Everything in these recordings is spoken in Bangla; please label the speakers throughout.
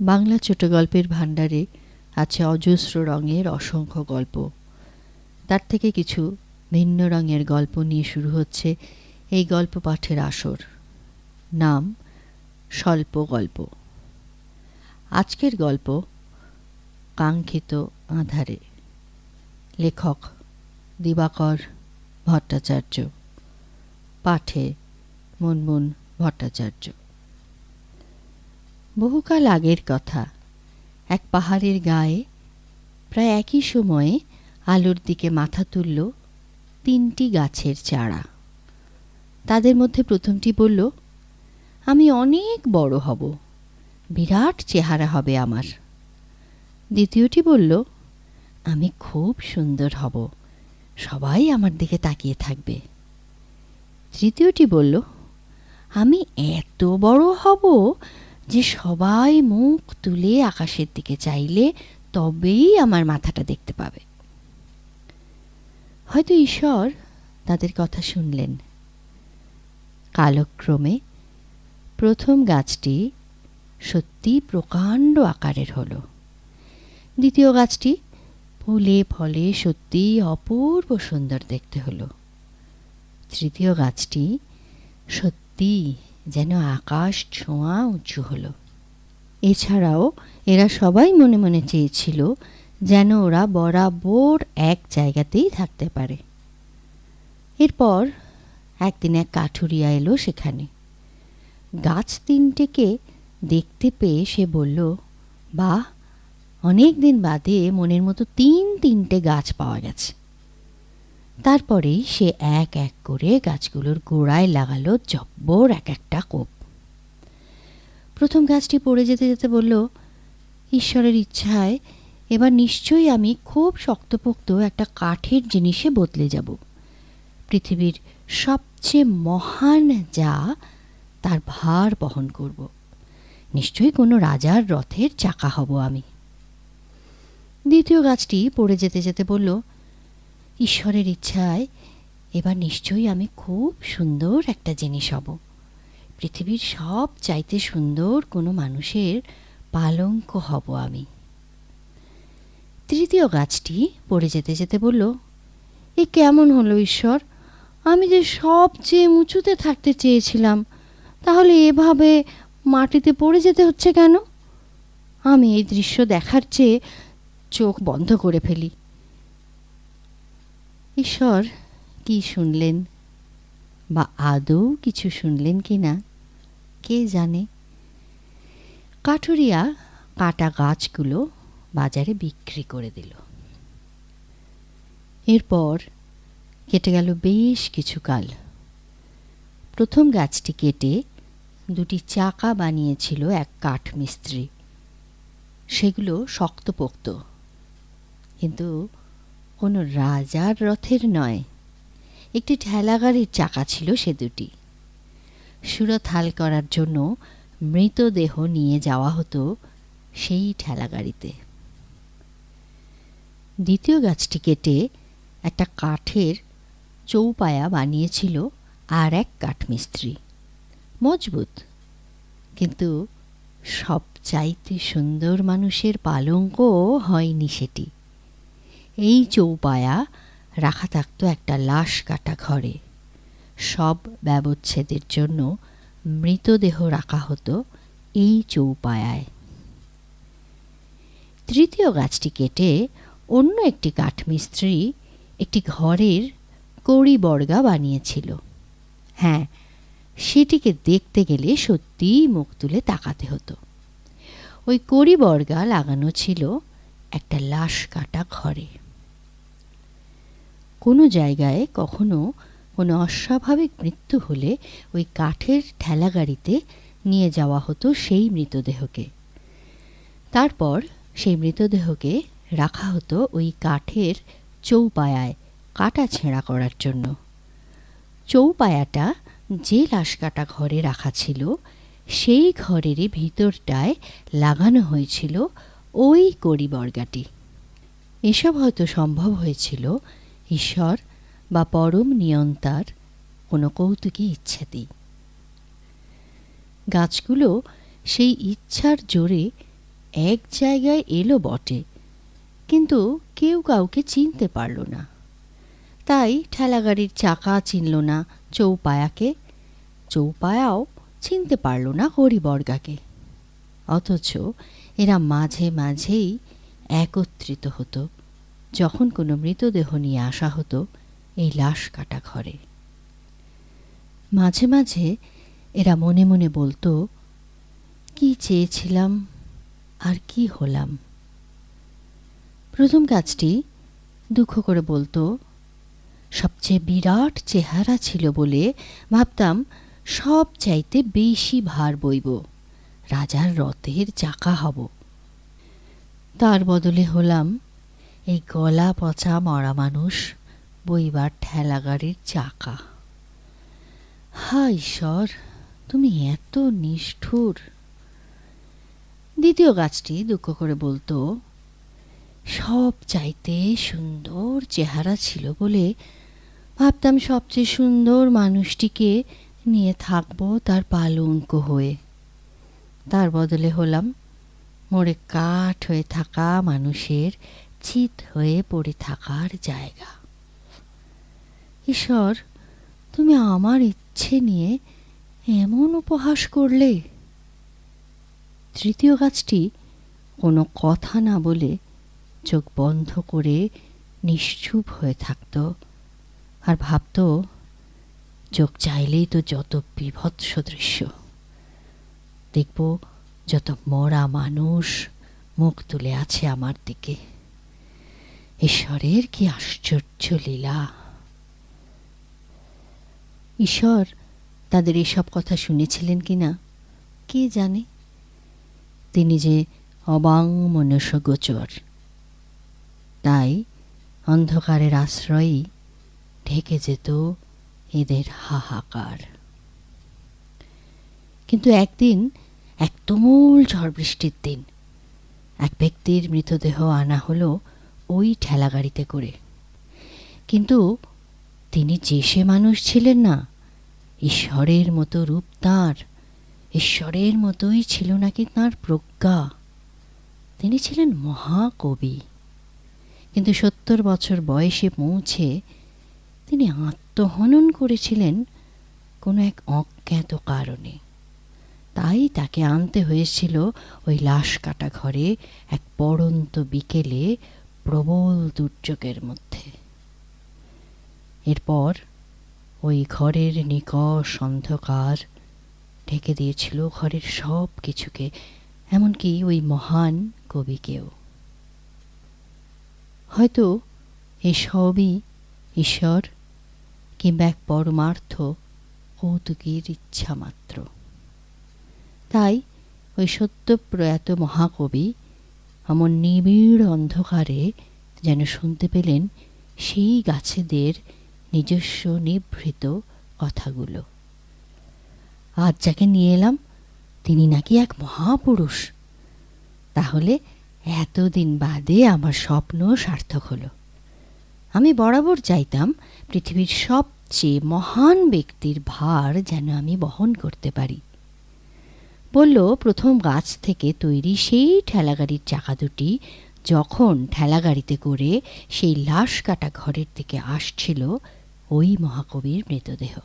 Speaker 1: বাংলা ছোট গল্পের ভাণ্ডারে আছে অজস্র রঙের অসংখ্য গল্প। তার থেকে কিছু ভিন্ন রঙের গল্প নিয়ে শুরু হচ্ছে এই গল্প পাঠের আসর। নাম, স্বল্প গল্প। আজকের গল্প, কাঙ্ক্ষিত আধারে। লেখক, দিবাকর ভট্টাচার্য। পাঠে মুনমুন ভট্টাচার্য। বহুকাল আগের কথা। এক পাহাড়ের গায়ে প্রায় একই সময়ে আলোর দিকে মাথা তুলল তিনটি গাছের চারা। তাদের মধ্যে প্রথমটি বলল, আমি অনেক বড় হব, বিরাট চেহারা হবে আমার। দ্বিতীয়টি বলল, আমি খুব সুন্দর হব, সবাই আমার দিকে তাকিয়ে থাকবে। তৃতীয়টি বলল, আমি এত বড় হব যে সবাই মুখ তুলে আকাশের দিকে চাইলে তবেই আমার মাথাটা দেখতে পাবে। হয়তো ঈশ্বর তাদের কথা শুনলেন। কালক্রমে প্রথম গাছটি সত্যি প্রকাণ্ড আকারের হলো। দ্বিতীয় গাছটি ফুলে ফলে সত্যি অপূর্ব সুন্দর দেখতে হলো। তৃতীয় গাছটি সত্যি যেন আকাশ ছোঁয়া উঁচু হলো। এছাড়াও এরা সবাই মনে মনে চেয়েছিল যেন ওরা বরাবর এক জায়গাতেই থাকতে পারে। এরপর একদিন এক কাঠুরিয়া এলো সেখানে। গাছ তিনটেকে দেখতে পেয়ে সে বলল, বাহ অনেক দিন বাদে মনের মতো তিন তিনটে গাছ পাওয়া গেছে। তারপরেই সে এক এক করে গাছগুলোর গোড়ায় লাগালো জব্বর এক একটা কোপ। প্রথম গাছটি পড়ে যেতে যেতে বলল, ঈশ্বরের ইচ্ছায় এবার নিশ্চয়ই আমি খুব শক্তপোক্ত একটা কাঠের জিনিসে বদলে যাব। পৃথিবীর সবচেয়ে মহান যা, তার ভার বহন করব। নিশ্চয়ই কোনো রাজার রথের চাকা হব আমি। দ্বিতীয় গাছটি পড়ে যেতে যেতে বলল ঈশ্বরের ইচ্ছায় এবার নিশ্চয়ই আমি খুব সুন্দর একটা জিনিস হব। পৃথিবীর সব চাইতে সুন্দর কোনো মানুষের পালঙ্ক হব আমি। তৃতীয় গাছটি পড়ে যেতে যেতে বলল, এ কেমন হলো ঈশ্বর? আমি যে সবচেয়ে উঁচুতে থাকতে চেয়েছিলাম, তাহলে এভাবে মাটিতে পড়ে যেতে হচ্ছে কেন? আমি এই দৃশ্য দেখার চেয়ে চোখ বন্ধ করে ফেলি। ঈশ্বর কি শুনলেন? বা আদৌ কিছু শুনলেন কি না? কে জানে? কাঠুরিয়া কাটা গাছগুলো বাজারে বিক্রি করে দিল। এরপর কেটে গেল বেশ কিছু কাল। প্রথম গাছটি কেটে দুটি চাকা বানিয়েছিল এক কাঠ মিস্ত্রি। সেগুলো শক্তপোক্ত। কিন্তু কোনো রাজার রথের নয়। একটি ঠেলাগাড়ির চাকা ছিল সে দুটি। সুরত হাল করার জন্য মৃতদেহ নিয়ে যাওয়া হতো সেই ঠেলাগাড়িতে। দ্বিতীয় গাছটি কেটে একটা কাঠের চৌপায়া বানিয়েছিল আর এক কাঠমিস্ত্রি। মজবুত, কিন্তু সবচাইতে সুন্দর মানুষের পালঙ্কও হয়নি সেটি। এই চৌপায়া রাখা থাকতো একটা লাশ কাটা ঘরে। সব ব্যবচ্ছেদের জন্য মৃতদেহ রাখা হতো এই চৌপায়ায়। তৃতীয় গাছটি কেটে অন্য একটি কাঠমিস্ত্রি একটি ঘরের কড়ি বর্গা বানিয়েছিল। হ্যাঁ সেটিকে দেখতে গেলে সত্যিই মুখ তুলে তাকাতে হতো। ওই কড়ি বর্গা লাগানো ছিল একটা লাশ কাটা ঘরে। কোনো জায়গায় কখনো কোনো অস্বাভাবিক মৃত্যু হলে ওই কাঠের ঠেলাগাড়িতে নিয়ে যাওয়া হতো সেই মৃতদেহকে। তারপর সেই মৃতদেহকে রাখা হতো ওই কাঠের চৌপায়ায় কাটা ছেঁড়া করার জন্য। চৌপায়াটা যে লাশ কাটা ঘরে রাখা ছিল, সেই ঘরেরই ভিতরটায় লাগানো হয়েছিল ওই কড়িবর্গাটি এসব হয়তো সম্ভব হয়েছিল ঈশ্বর বা পরম নিয়ন্তার কোনো কৌতুকী ইচ্ছাতেই গাছগুলো সেই ইচ্ছার জোরে এক জায়গায় এলো বটে, কিন্তু কেউ কাউকে চিনতে পারল না। তাই ঠেলাগাড়ির চাকা চিনল না চৌপায়াকে, চৌপায়াও চিনতে পারল না হরিবর্গাকে। অথচ এরা মাঝে মাঝেই একত্রিত হতো। যখন কোনো মৃতদেহ নিয়ে আসা হতো, এই লাশ কাটা ঘরে। মাঝে মাঝে এরা মনে মনে বলতো, কি চেয়েছিলাম আর কি হলাম? প্রথম কাজটি দুঃখ করে বলতো, সবচেয়ে বিরাট চেহারা ছিল বলে ভাবতাম সব চাইতে বেশি ভার বইব, রাজার রথের চাকা হব। তার বদলে হলাম এই গলা পচা মরা মানুষ বইবার ঠেলা গাড়ির চাকা। হা ঈশ্বর, তুমি এত নিষ্ঠুর। দ্বিতীয় গাছটি দুঃখ করে বলতো, সব চাইতে সুন্দর চেহারা ছিল বলে ভাবতাম সবচেয়ে সুন্দর মানুষটিকে নিয়ে থাকব তার পালঙ্ক হয়ে। তার বদলে হলাম মোড়ে কাঠ হয়ে থাকা মানুষের চিত হয়ে পড়ে থাকার জায়গা। ঈশ্বর, তুমি আমার ইচ্ছে নিয়ে এমন উপহাস করলে? তৃতীয় গাছটি কোনো কথা না বলে চোখ বন্ধ করে নিশ্চুপ হয়ে থাকত আর ভাবত, চোখ চাইলেই তো যত বিভৎস দৃশ্য। দেখব যত মরা মানুষ মুখ তুলে আছে আমার দিকে। ঈশ্বরের কি আশ্চর্য লীলা? ঈশ্বর তাদের এসব কথা শুনেছিলেন কি না কে জানে? তিনি যে অবাং মনুষ্য গোচর। তাই অন্ধকারের আশ্রয়ই ঢেকে যেত এদের হাহাকার। কিন্তু একদিন এক তুমুল ঝড় বৃষ্টির দিন, এক ব্যক্তির মৃতদেহ আনা হলো ওই ঠেলাগাড়িতে করে। কিন্তু তিনি যে সে মানুষ ছিলেন না, ঈশ্বরের মতো রূপ তাঁর, ঈশ্বরের মতোই ছিল নাকি তাঁর প্রজ্ঞা। তিনি ছিলেন মহাকবি। কিন্তু সত্তর বছর বয়সে পৌঁছে তিনি আত্মহনন করেছিলেন কোনো এক অজ্ঞাত কারণে। তাই তাকে আনতে হয়েছিল ওই লাশ কাটা ঘরে এক পড়ন্ত বিকেলে প্রবল দুর্যোগের মধ্যে। এরপর ওই ঘরের নিকষ অন্ধকার ঢেকে দিয়েছিল ঘরের সব কিছুকে, এমনকি ওই মহান কবিকেও। হয়তো এসবই ঈশ্বর কিংবা এক পরমার্থ কৌতুকের ইচ্ছা মাত্র তাই ওই সত্য প্রয়াত মহাকবি এমন নিবিড় অন্ধকারে যেন শুনতে পেলেন সেই গাছেদের নিজস্ব নিভৃত কথাগুলো। আজ যাকে নিয়ে এলাম, তিনি নাকি এক মহাপুরুষ। তাহলে এতদিন বাদে আমার স্বপ্ন সার্থক হলো। আমি বরাবর চাইতাম পৃথিবীর সবচেয়ে মহান ব্যক্তির ভার যেন আমি বহন করতে পারি। বলল, প্রথম গাছ থেকে তৈরি সেই ঠেলাগাড়ির চাকা দুটি যখন ঠেলাগাড়িতে করে সেই লাশ কাটা ঘরের দিকে আসছিল, ওই মহাকবির মৃতদেহ।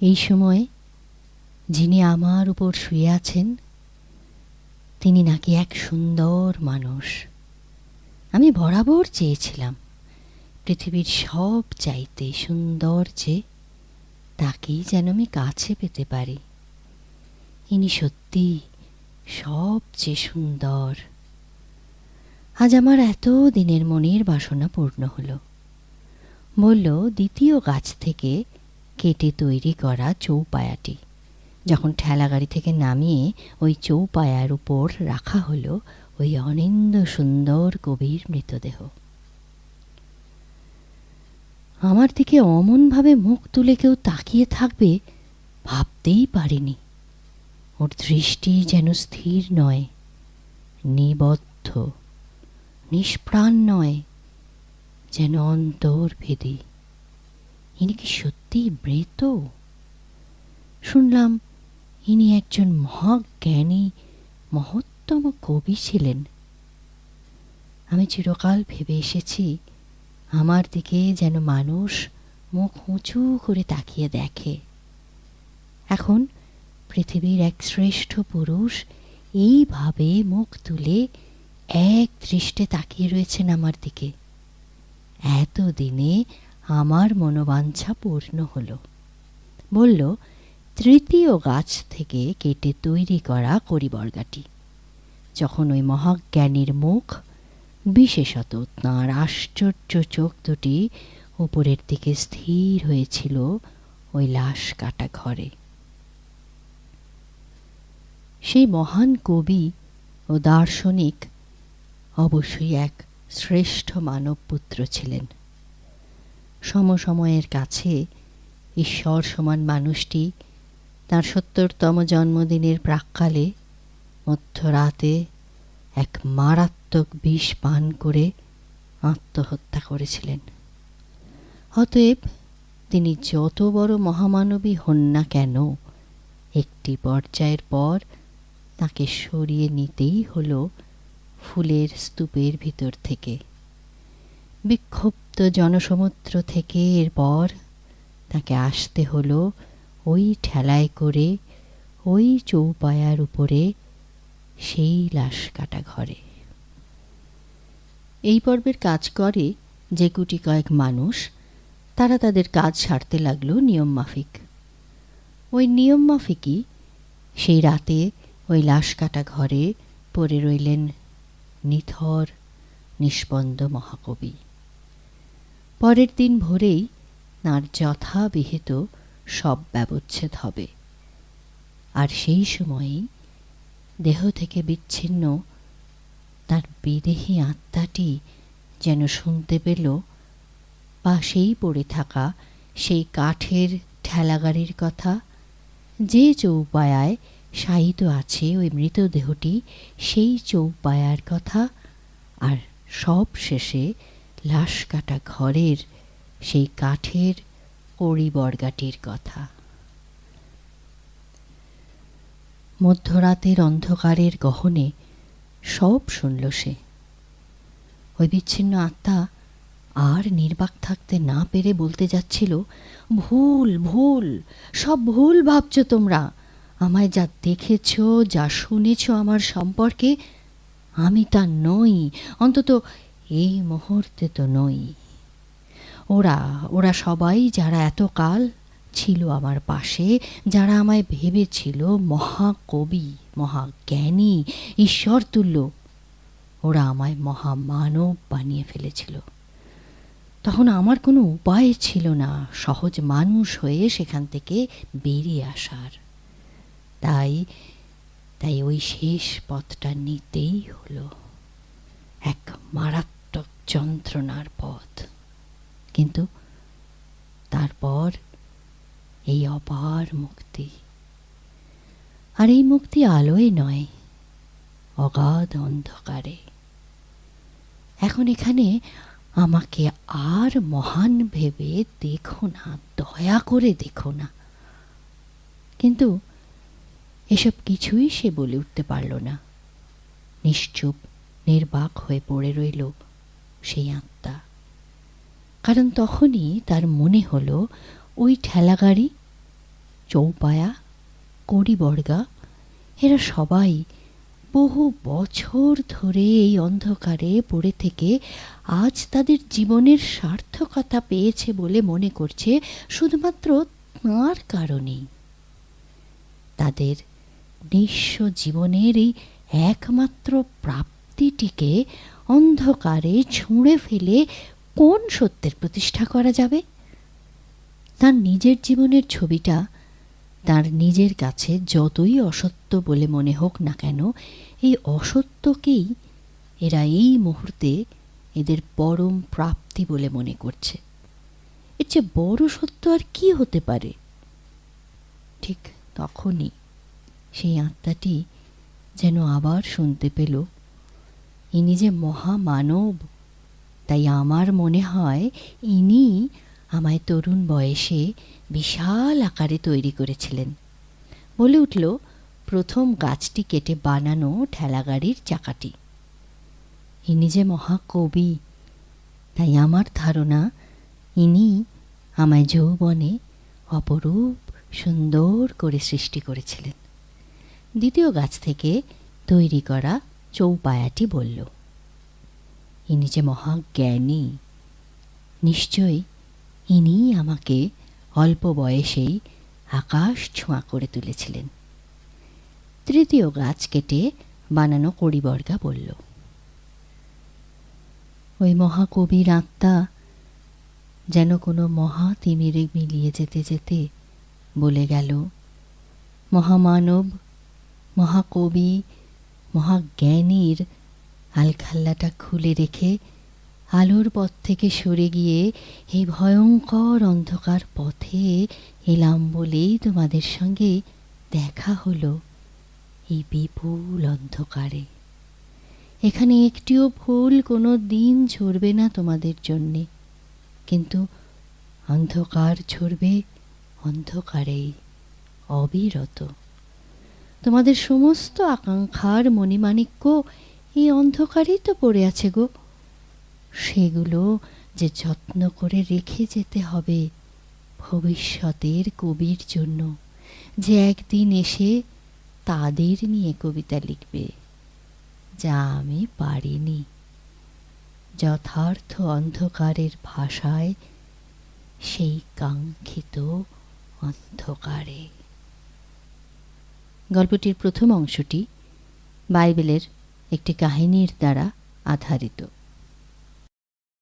Speaker 1: এই সময় যিনি আমার উপর শুয়ে আছেন, তিনি নাকি এক সুন্দর মানুষ। আমি বরাবর চেয়েছিলাম পৃথিবীর সব চাইতে সুন্দর যে তাকেই যেন আমি কাছে পেতে পারি। ইনি সত্যি সবচেয়ে সুন্দর। আজ আমার এত দিনের মনের বাসনা পূর্ণ হলো। বলল, দ্বিতীয় গাছ থেকে কেটে তৈরি করা চৌপায়াটি। যখন ঠেলাগাড়ি থেকে নামিয়ে ওই চৌপায়ার উপর রাখা হলো, ওই অনিন্দ সুন্দর কবির মৃতদেহ। আমার দিকে অমনভাবে মুখ তুলে কেউ তাকিয়ে থাকবে ভাবতেই পারিনি। ওর দৃষ্টি যেন স্থির নয়, নিবদ্ধ, নিষ্প্রাণ নয়, যেন অন্তর্ভেদী। ইনি কি সত্যিই ব্রেত? শুনলাম ইনি একজন মহাজ্ঞানী, মহত্তম কবি ছিলেন। আমি চিরকাল ভেবে এসেছি আমার দিকে যেন মানুষ মুখ উঁচু করে তাকিয়ে দেখে। এখন পৃথিবীর এক শ্রেষ্ঠ পুরুষ এইভাবে মুখ তুলে এক দৃষ্টে তাকিয়ে রয়েছেন আমার দিকে। এতদিনে আমার মনোবাঞ্ছা পূর্ণ হলো। বলল, তৃতীয় গাছ থেকে কেটে তৈরি করা করিবর্গাটি। যখন ওই মহাজ্ঞানীর মুখ বিশেষত তাঁর আশ্চর্য চোখ দুটি উপরের দিকে স্থির হয়েছিল ওই লাশ কাটা ঘরে। সেই মহান কবি ও দার্শনিক অবশ্যই এক শ্রেষ্ঠ মানবপুত্র ছিলেন। সমসময়ের কাছে ঈশ্বর সমান মানুষটি তার সত্তরতম জন্মদিনের প্রাককালে মধ্যরাতে এক মারাত্মক বিষ পান করে আত্মহত্যা করেছিলেন। অতএব তিনি যত বড় মহামানবী হন না কেন, একটি পর্যায়ের পর তাকে সরিয়ে নিতেই হলো ফুলের স্তূপের ভিতর থেকে। বিক্ষুব্ধ জনসমুদ্র থেকে এরপর তাকে আসতে হলো ওই ঠেলায় করে, ওই চৌপায়ার উপরে সেই লাশ কাটা ঘরে। এই পর্বের কাজ করে যে গুটি কয়েক মানুষ, তারা তাদের কাজ সারতে লাগল নিয়ম মাফিক। ওই নিয়ম মাফিকই সেই রাতে ওই লাশ কাটা ঘরে পড়ে রইলেন নিথর, নিষ্পন্দ মহাকবি। পরের দিন ভোরেই তাঁর যথাবিহিত সব ব্যবচ্ছেদ হবে। আর সেই সময়েই দেহ থেকে বিচ্ছিন্ন, তার বিদেহী আত্মাটি যেন শুনতে পেল, পাশেই পড়ে থাকা সেই কাঠের ঠেলাগাড়ির কথা, যে চৌপায়ায় শায়িত আছে ওই মৃতদেহটি, সেই চৌপায়ার কথা, আর সব শেষে লাশ কাটা ঘরের সেই কাঠের কড়িবর্গাটির কথা। মধ্যরাতের অন্ধকারের গহনে সব শুনল সে। ওই বিচ্ছিন্ন আত্মা আর নির্বাক থাকতে না পেরে বলতে যাচ্ছিল, ভুল ভুল, সব ভুল ভাবছ তোমরা। আমায় যা দেখেছ, যা শুনেছ আমার সম্পর্কে আমি তা নই, অন্তত এই মুহূর্তে তো নই। ওরা ওরা সবাই যারা এতকাল ছিল আমার পাশে, যারা আমায় ভেবেছিল, মহাকবি, মহাজ্ঞানী, ঈশ্বর তুল্য। ওরা আমায় মহামানব বানিয়ে ফেলেছিল। তখন আমার কোনো উপায় ছিল না, সহজ মানুষ হয়ে সেখান থেকে বেরিয়ে আসার। তাই তাই ওই শেষ পথটা নিতেই হলো। এক মারাত্মক যন্ত্রণার পথ। কিন্তু তারপর এই অপার মুক্তি। আর এই মুক্তি আলোয় নয়, অগাধ অন্ধকারে। এখন এখানে আমাকে আর মহান ভেবে দেখো না, দয়া করে দেখো না। কিন্তু এসব কিছুই সে বলে উঠতে পারল না। নিশ্চুপ, নির্বাক হয়ে পড়ে রইল সেই আত্মা। কারণ তখনই তার মনে হলো, ওই ঠেলাগাড়ি চৌপায়া, কড়িবর্গা, এরা সবাই বহু বছর ধরে এই অন্ধকারে পড়ে থেকে আজ তাদের জীবনের সার্থকতা পেয়েছে বলে মনে করছে শুধুমাত্র তাঁর কারণেই। তাদের নিঃস্ব জীবনের এই একমাত্র প্রাপ্তিটিকে অন্ধকারে ছুঁড়ে ফেলে কোন সত্যের প্রতিষ্ঠা করা যাবে? তার নিজের জীবনের ছবিটা তার নিজের কাছে যতই অসত্য বলে মনে হোক না কেন, এই অসত্যকেই এরা এই মুহূর্তে এদের পরম প্রাপ্তি বলে মনে করছে। এর চেয়ে বড় সত্য আর কি হতে পারে? ঠিক তখনই সেই আত্মাটি যেন আবার শুনতে পেল, ইনি যে মহামানব, তাই আমার মনে হয় ইনি আমায় তরুণ বয়সে বিশাল আকারে তৈরি করেছিলেন। বলে উঠল, প্রথম গাছটি কেটে বানানো ঠেলাগাড়ির চাকাটি। ইনি যে মহাকবি, তাই আমার ধারণা ইনি আমায় যৌবনে অপরূপ সুন্দর করে সৃষ্টি করেছিলেন। দ্বিতীয় গাছ থেকে তৈরি করা চৌপায়াটি বলল, ইনি যে মহাজ্ঞানী, নিশ্চয়ই ইনি আমাকে অল্প বয়সেই আকাশ ছোঁয়া করে তুলেছিলেন। তৃতীয় গাছ কেটে বানানো কড়িবর্গা বলল, ওই মহাকবির আত্মা যেন কোনো মহা তিমিরে মিলিয়ে যেতে যেতে বলে গেল, মহামানব, মহাকবি, মহাজ্ঞানীর আলখাল্লাটা খুলে রেখে আলোর পথ থেকে সরে গিয়ে এই ভয়ঙ্কর অন্ধকার পথে এলাম বলেই তোমাদের সঙ্গে দেখা হলো এই বিপুল অন্ধকারে। এখানে একটিও ফুল কোনো দিন ঝরবে না তোমাদের জন্যে, কিন্তু অন্ধকার ঝরবে অন্ধকারেই, অবিরত। তোমাদের সমস্ত আকাঙ্ক্ষার মণিমাণিক্য এই অন্ধকারেই তো পড়ে আছে গো। সেগুলো যে যত্ন করে রেখে যেতে হবে ভবিষ্যতের কবির জন্য। যে একদিন এসে তাদের নিয়ে কবিতা লিখবে, যা আমি পারিনি। যথার্থ অন্ধকারের ভাষায় সেই কাঙ্ক্ষিত অন্ধকারে। গল্পটির প্রথম অংশটি বাইবেলের একটি কাহিনীর দ্বারা আধারিত।